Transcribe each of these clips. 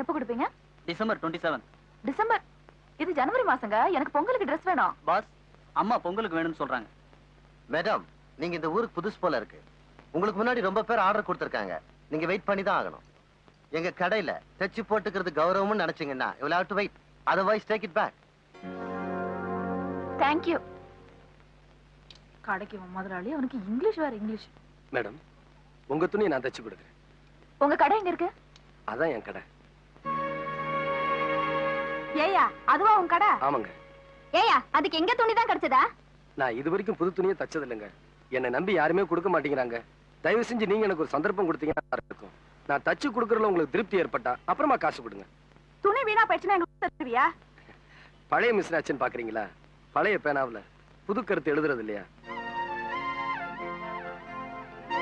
எப்ப கொடுப்பீங்க? December twenty seven. December. இது ஜனவரி மாசங்க. எனக்கு பொங்கலுக்கு Dress வேணும். பாஸ் அம்மா பொங்கலுக்கு வேணும்னு சொல்றாங்க. மேடம் நீங்க இந்த ஊருக்கு புதுசு போல இருக்கு. உங்களுக்கு முன்னாடி ரொம்ப பேர் ஆர்டர் கொடுத்திருக்காங்க. நீங்க வெயிட் பண்ணி தான் ஆகணும். எங்க கடையில தைச்சு போட்டுக்கிறது கௌரவம்னு நினைச்சீங்கன்னா you have to wait otherwise take it back thank you கடைக்கு வா முதலாளி அவனுக்கு இங்கிலீஷ் வேற இங்கிலீஷ். மேடம் உங்க துணியை நான் தச்சு கொடுக்குறேன். உங்க கடை எங்க இருக்கு? அதான் என் கடை. ஏயா அதுவா உங்க கடை? ஆமாங்க. ஏயா அதுக்கு எங்க துணி தான் கிடைச்சதா? நான் இது வரைக்கும் புது துணியை தச்சது இல்லைங்க என்னை நம்பி யாருமே கொடுக்க மாட்டேங்கிறாங்க. தயவு செஞ்சு நீங்க எனக்கு ஒரு சந்தர்ப்பம் கொடுத்தீங்கன்னா இருக்கும். நான் தச்சு கொடுக்கறதுல உங்களுக்கு திருப்தி ஏற்பட்டா அப்புறமா காசு கொடுங்க. துணி வீணா போயிடுச்சுன்னா எங்களுக்கு தருவியா? பழைய மிஷின் ஆச்சுன்னு பாக்குறீங்களா? பழைய பேனாவுல புது கருத்து எழுதுறது இல்லையா?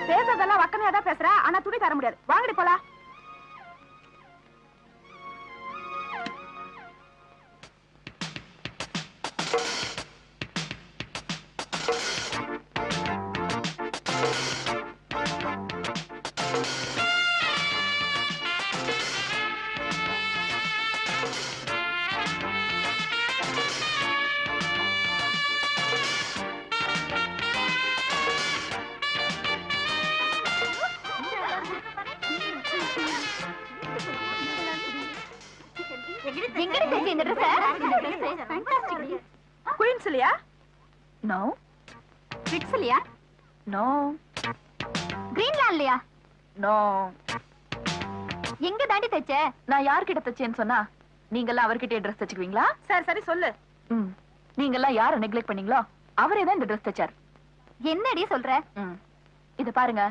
பேசுறதெல்லாம் வக்கனையா தான் பேசுற ஆனா துணி தர முடியாது. வாங்கடி போலாம். எங்க இருக்கு இந்த ட்ரெஸ் குயின்ஸ் இல்லையா? நோ ஃபிக்ஸ் இல்லையா? நோ கிரீன்லாண்ட் இல்லையா? நோ எங்க தாண்டி தைச்ச? நான் யார்கிட்ட தச்சேன்னு சொன்னா நீங்கெல்லாம் அவர்கிட்டயே ட்ரெஸ் தச்சுக்குவீங்களா? சரி சரி சொல்லு. ம். நீங்கெல்லாம் யாரை நெக்லெக்ட் பண்ணீங்களோ அவரே தான் இந்த ட்ரெஸ் தச்சார். என்னடி சொல்ற? இது பாருங்க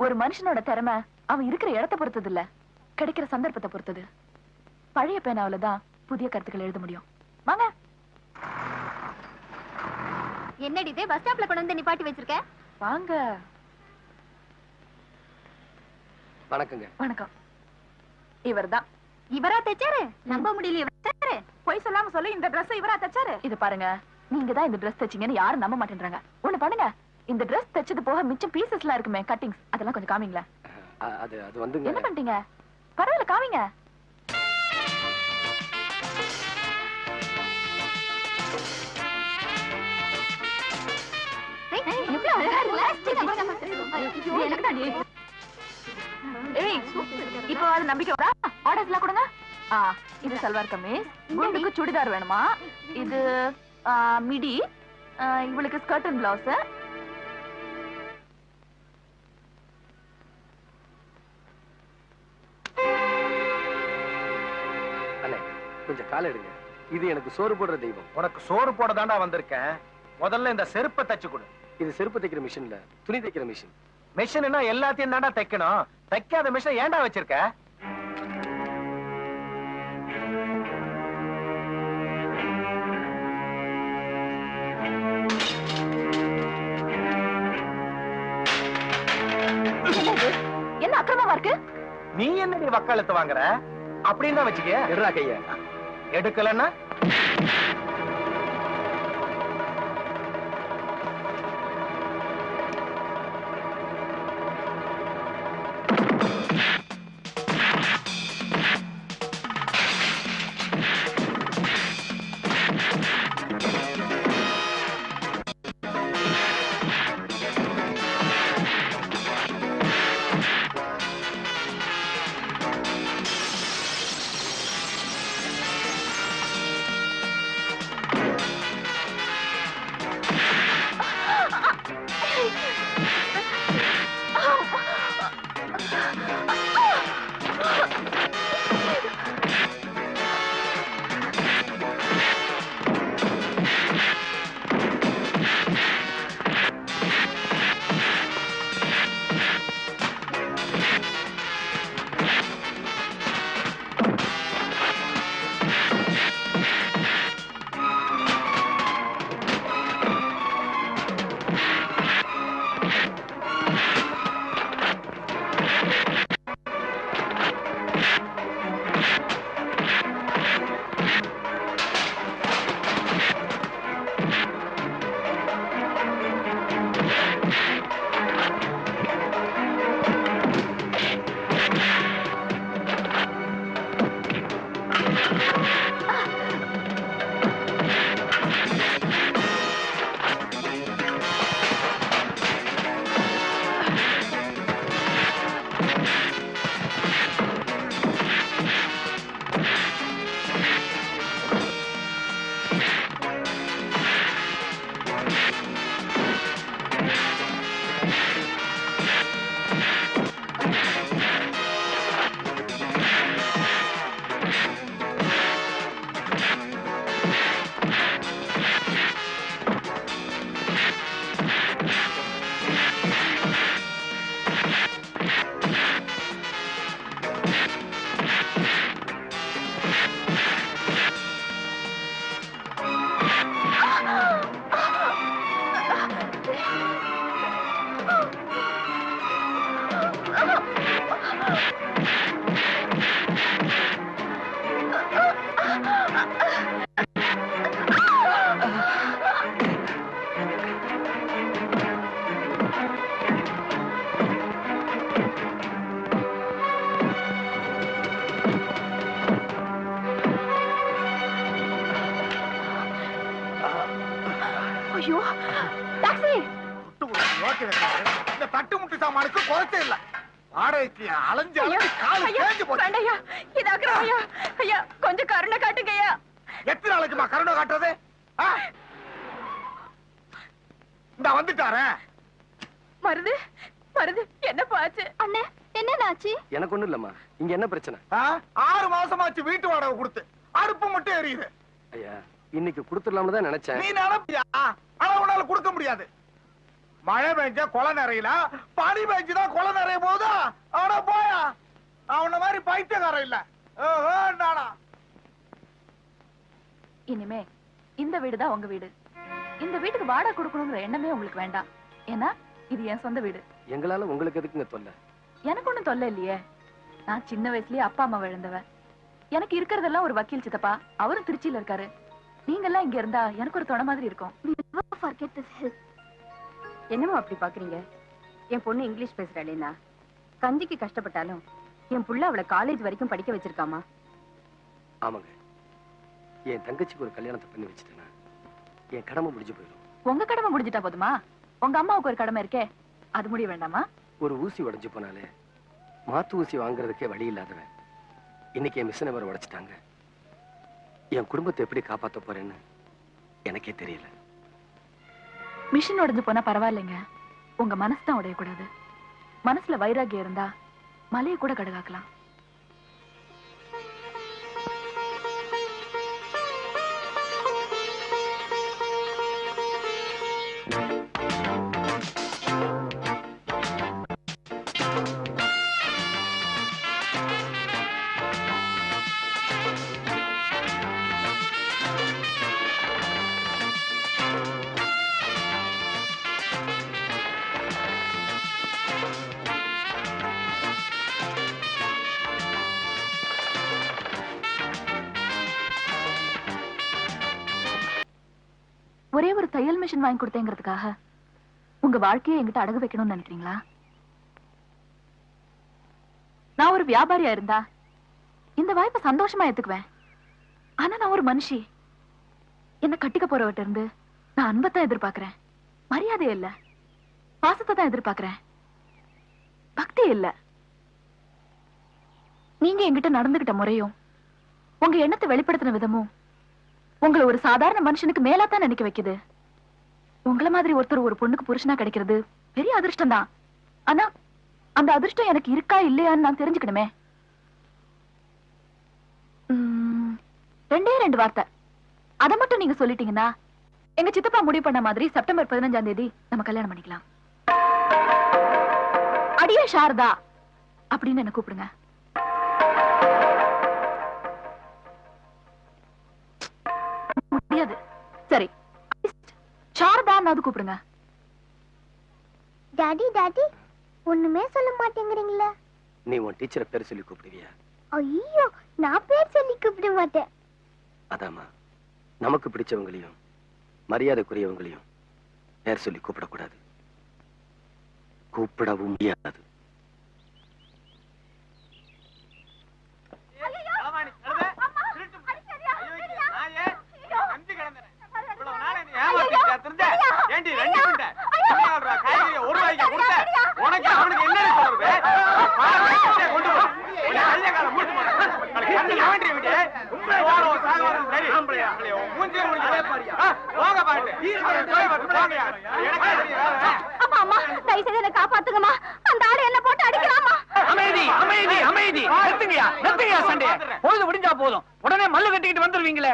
ஒரு மனுஷனோட திறமை அவன் இருக்கிற இடத்தை பொறுத்தது இல்ல கிடைக்கிற சந்தர்ப்பத்தை பொறுத்தது. பழைய பேனாவில தான் புதிய கருத்துக்கள் எழுத முடியும். வாங்க. என்னடி இது பஸ் ஸ்டாப்ல கொண்டு வந்து நிப்பாட்டி வச்சிருக்க? வாங்க. வணக்கங்க. வணக்கம். இவர்தான். இவரா தைச்சாரு? நம்ப முடியல இவர் தைச்சாரு? பொய் சொல்லாம சொல்லி இந்த Dress இவரா தச்சாரு? இது பாருங்க நீங்க தான் இந்த Dress தச்சீங்கன்னு யாரும் நம்ப மாட்டேன்றாங்க. ஒண்ணு பண்ணுங்க. இந்த Dress தச்சது போக மிச்சம் பீசஸ்லாம் இருக்குமே கட்டிங்ஸ் அதெல்லாம் கொஞ்சம் காமிங்களேன். அது அது வந்துங்க. என்ன பண்ணிட்டீங்க? பரவாயில்ல காமிங்க. இப்போ அது நம்பிக்கை வரா ஆர்டர்ஸ் எல்லாம் கொடுங்க. ஆ இது சல்வார் கமீஸ் குண்டுக்கு சுடிதார் வேணுமா? இது மிடி. இவளுக்கு ஸ்கர்ட் அண்ட் பிளவுஸ் கொஞ்சம் காலை எடுங்க. இது எனக்கு சோறு போடுற தெய்வம். உனக்கு சோறு போட தாண்டா வந்திருக்கேன். முதல்ல இந்த செருப்பை தச்சு கொடு. இது செருப்பு தைக்கிற மிஷின்ல துணி தைக்கிற மிஷின். மிஷின்னா எல்லாத்தையும் தாண்டா தைக்கணும். தைக்காத மிஷின் ஏன்டா வச்சிருக்க? என்ன அக்கிரமமா இருக்கு? நீ என்னடி வக்காலத்து வாங்குற? அப்படின்னு தான் வச்சுக்க. எடுறா கைய. எடுக்கலன்னா சாமானுக்கு குறைச்சே இல்ல. வாடகைக்கு அலைஞ்சு ஐயா, அலைஞ்சு காலு ஐயா, தேஞ்சு போச்சு. வேண்டாய்யா. இது அக்கிரமம் ஐயா. ஐயா, கொஞ்சம் கருணை காட்டுங்கய்யா எத்தனை நாளைக்குமா கருணை காட்டுறது? இந்த வந்துட்டாரேன் மருது மருது என்ன பாச்சு அண்ணே என்னண்ணாச்சு எனக்கு ஒண்ணும் இல்லம்மா. இங்க என்ன பிரச்சனை? ஆறு மாசமாச்சு வீட்டு வாடகை கொடுத்து. அடுப்பு மட்டும் எரியுது. ஐயா இன்னைக்கு கொடுத்துடலாம்னு தான் நினைச்சேன். நீ நினைப்பியா? ஆனா உன்னால கொடுக்க முடியாது. மழை பெஞ்சா கொலை நிறையல? பனி பெஞ்சுதான் கொலை நிறைய போதா அவன போயா. அவன மாதிரி பைத்தியக்காரன் இல்ல. நானா. இனிமே இந்த வீடு தான் உங்க வீடு. இந்த வீட்டுக்கு வாடகை கொடுக்கணுங்கிற எண்ணமே உங்களுக்கு வேண்டாம். ஏன்னா இது என் சொந்த வீடு. எங்களால உங்களுக்கு எதுக்குங்க தொல்லை? எனக்கு ஒண்ணும் தொல்லை இல்லையே. நான் சின்ன வயசுலயே அப்பா அம்மா இழந்தவன் எனக்கு இருக்கிறதெல்லாம் ஒரு வக்கீல் சித்தப்பா. அவரும் திருச்சியில இருக்காரு. நீங்கெல்லாம் இங்க இருந்தா எனக்கு ஒரு துணை மாதிரி இருக்கும். Forget this hill என்னமோ அப்படி பாக்குறீங்க? என் பொண்ணு இங்கிலீஷ் பேசுறாளேனா கஞ்சிக்கு கஷ்டப்பட்டாலும் என் புள்ள அவளை காலேஜ் வரைக்கும் படிக்க வச்சிருக்காமா? ஆமாங்க. என் தங்கச்சிக்கு ஒரு கல்யாணத்தை பண்ணி வச்சுட்டேன்னா என் கடமை முடிஞ்சு போயிடும். உங்க கடமை முடிஞ்சிட்டா போதுமா? உங்க அம்மாவுக்கு ஒரு கடமை இருக்கே. அது முடிய வேண்டாமா? ஒரு ஊசி உடைஞ்சு போனாலே மாத்து ஊசி வாங்குறதுக்கே வழி இல்லாதவன். இன்னைக்கு என் மிஷினை வேற உடைச்சிட்டாங்க. என் குடும்பத்தை எப்படி காப்பாத்த போறேன்னு எனக்கே தெரியல. மிஷின் உடஞ்சு போனா பரவாயில்லைங்க. உங்க மனசு தான் உடையக்கூடாது. மனசுல வைராகியம் இருந்தா மலையை கூட கடுகாக்கலாம். ஒரே ஒரு தையல் மிஷின் வாங்கி கொடுத்தேங்கிறதுக்காக உங்க வாழ்க்கையை எங்கிட்ட அடகு வைக்கணும்னு நினைக்கிறீங்களா? நான் ஒரு வியாபாரியா இருந்தா இந்த வாய்ப்பை சந்தோஷமா ஏத்துக்குவேன். ஆனா நான் ஒரு மனுஷி. என்ன கட்டிக்க போறவட்ட இருந்து நான் அன்பத்தான் எதிர்பார்க்கிறேன். மரியாதை இல்ல. பாசத்தை தான் எதிர்பார்க்கிறேன். பக்தி இல்ல. நீங்க என்கிட்ட நடந்துகிட்ட முறையும் உங்க எண்ணத்தை வெளிப்படுத்தின விதமும் உங்களை ஒரு சாதாரண மனுஷனுக்கு மேலாத்தான் நினைக்க வைக்குது. உங்களை மாதிரி ஒருத்தர் ஒரு பொண்ணுக்கு புருஷனா கிடைக்கிறது பெரிய அதிர்ஷ்டம் தான் ஆனா அந்த அதிர்ஷ்டம் எனக்கு இருக்கா இல்லையான்னு நான் தெரிஞ்சுக்கணுமே. உம், ரெண்டே ரெண்டு வார்த்தை. அதை மட்டும் நீங்க சொல்லிட்டீங்கன்னா எங்க சித்தப்பா முடிவு பண்ண மாதிரி செப்டம்பர் பதினஞ்சாம் தேதி நம்ம கல்யாணம் பண்ணிக்கலாம். அடியே சாரதா அப்படின்னு என்ன கூப்பிடுங்க. சாரதான்னாவது கூப்பிடுங்க. டாடி டாடி ஒண்ணுமே சொல்ல மாட்டேங்கிறீங்களே. நீ உன் டீச்சரை பேர் சொல்லி கூப்பிடுவியா? ஐயோ நான் பேர் சொல்லி கூப்பிட மாட்டேன். அதாம்மா நமக்கு பிடிச்சவங்களையும் மரியாதைக்குரியவங்களையும் பேர் சொல்லி கூப்பிடக்கூடாது. கூப்பிடவும் முடியாது ஏண்டி ரெண்டு குண்டை காய்கறி ஒரு ரூபாய்க்கு கொடுத்த உனக்கு அவனுக்கு என்ன சொல்றது கொண்டு போ உன்னை கையை காலை மூட்டு போடு. நாளைக்கு கண்ணு எவன்டி விட்டு? ஓரம் சாகரம் சரி. உன் மூஞ்சியை முடிக்க. ஆ, போங்க பாட்டு. அவன் போய் அம்மா தயவு செய்து என்ன காப்பாத்துங்கம்மா. அந்த ஆளு என்ன போட்டு அடிக்கலாமா அமைதி அமைதி அமைதி. நிறுத்துங்கயா நிறுத்துங்கயா சண்டைய. பொழுது விடிஞ்சா போதும். உடனே மல்லு கட்டிக்கிட்டு வந்துருவீங்களே.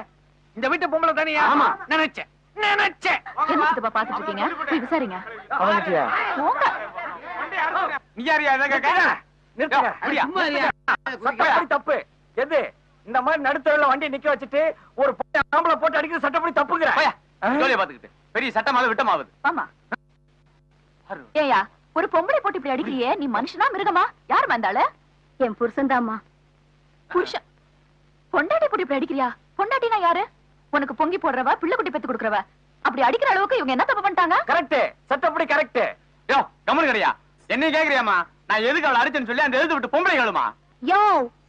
இந்த வீட்டு பொம்பளை தானியா? ஆமா நினைச்சேன் நினைச்சேன். என்ன சித்தப்பா பாத்துட்டு இருக்கீங்க? போய் விசாரிங்க? போங்க. அறுத்துங்க. நீ யாரியா இதை கேட்க? நிறுத்துங்க. தப்பு. எது? இந்த மாதிரி நடுத்தரவுல வண்டி நிக்க வச்சுட்டு ஒரு பொண்ணை ஆம்பளை போட்டு அடிக்கிறது சட்டப்படி தப்புங்கிற. பாத்துக்கிட்டு. பெரிய சட்டமாவது விட்டமாவது. ஆமா. ஏயா ஒரு பொம்பளை போட்டு இப்படி அடிக்கிறியே? நீ மனுஷனா மிருகமா? யார் வந்தாளு? என் புருஷன் புருஷன். பொண்டாட்டி போட்டு இப்படி அடிக்கிறியா? பொண்டாட்டினா யாரு? உனக்கு பொங்கி போடுறவ பிள்ளை குட்டி பெத்து கொடுக்கறவ. அப்படி அடிக்கிற அளவுக்கு இவங்க என்ன தப்பு பண்ணிட்டாங்க? கரெக்ட் சட்டப்படி கரெக்ட் யோ கம்முனு கிடையா என்னை கேக்குறியாமா நான் எதுக்கு அவளை அடிச்சேன்னு சொல்லி அந்த எழுத்து விட்டு பொம்பளை கேளுமா? யோ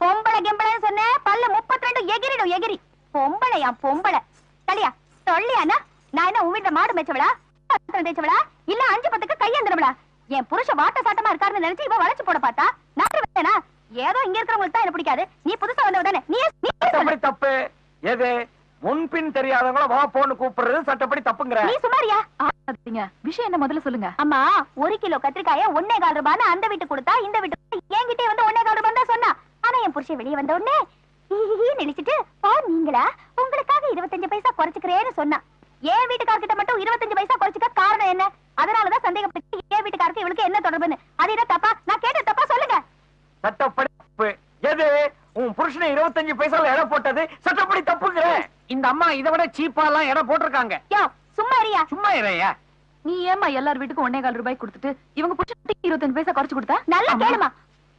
பொம்பளை கிம்பளைன்னு சொன்னேன் பல்ல முப்பத்தி ரெண்டு எகிரிடும் எகிரி பொம்பளையா பொம்பளை. தலையா சொல்லியானா நான் என்ன உன் மாடு மேய்ச்சவளா? பாத்திரம் தேய்ச்சவளா? இல்ல அஞ்சு பத்துக்கு கையேந்திரவளா? என் புருஷன் வாட்ட சாட்டமா இருக்காருன்னு நினைச்சு இவ வளைச்சு போட பார்த்தா? நான் வேணா. ஏதோ இங்க இருக்கிறவங்களுக்கு தான் எனக்கு பிடிக்காது. நீ புதுசா வந்தவ நீ. சட்டப்படி தப்பு? எது? முன்பின் தெரியாதவங்கள வா போன்னு கூப்பிடுறது சட்டப்படி தப்புங்கிற. நீ சுமாரியா. விஷயம் என்ன? முதல்ல சொல்லுங்க. அம்மா ஒரு கிலோ கத்திரிக்காய ஒன்னே கால் ரூபான்னு அந்த வீட்டு கொடுத்தா இந்த வீட்டு என்கிட்டே வந்து ஒன்னே கால் ரூபான்னு தான் சொன்னா புருஷன் வெளியே வந்த உடனே நினைச்சிட்டு ஓ நீங்களா? உங்களுக்காக இருபத்தஞ்சு பைசா குறைச்சுக்கிறேன்னு சொன்னா என் வீட்டுக்காரர்கிட்ட மட்டும் இருபத்தஞ்சு பைசா குறைச்சுக்க காரணம் என்ன? அதனாலதான் சந்தேகப்பட்டு என் வீட்டுக்காருக்கு இவளுக்கு என்ன தொடர்புன்னு. அது என்ன தப்பா? நான் கேட்ட தப்பா சொல்லுங்க. சட்டப்படி எது? உன் புருஷனை இருபத்தஞ்சு பைசால எடை போட்டது சட்டப்படி தப்புங்கிற. இந்த அம்மா இதை விட சீப்பா எல்லாம் எடை போட்டிருக்காங்க. யோ சும்மா இருயா சும்மா இறையா நீ ஏமா எல்லார் வீட்டுக்கும் ஒன்னே கால் ரூபாய் கொடுத்துட்டு இவங்க புருஷன் இருபத்தஞ்சு பைசா குறைச்சு கொடுத்தா? நல்லா கேளுமா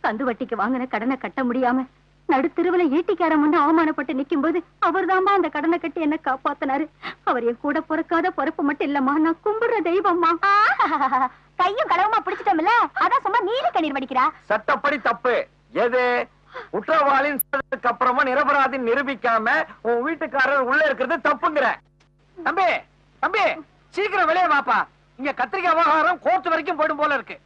கந்து வட்டிக்கு வாங்கின கடனை கட்ட முடியாம நடுத்தெருவுல ஈட்டிக்காரன் வந்து அவமானப்பட்டு நிக்கும் போது அவர்தாம்மா அந்த கடனை கட்டி என்ன காப்பாத்தினாரு. அவர் என் கூட பிறக்காத பிறப்பு மட்டும் இல்லம்மா நான் கும்பிடுற தெய்வம்மா. கையும் களவுமா பிடிச்சிட்டோம்ல? அதான் சும்மா நீல கண்ணீர் வடிக்கிறா. சட்டப்படி தப்பு. எது? சொன்னதுக்கு அப்புறமா நிரபராதி நிரூபிக்காம உன் வீட்டுக்காரர் உள்ள இருக்கிறது தப்புங்கிற. தம்பி தம்பி சீக்கிரம் வெளியே வாப்பா. இங்க கத்திரிக்காய் விவகாரம் கோர்ட் வரைக்கும் போயிடும் போல இருக்கு.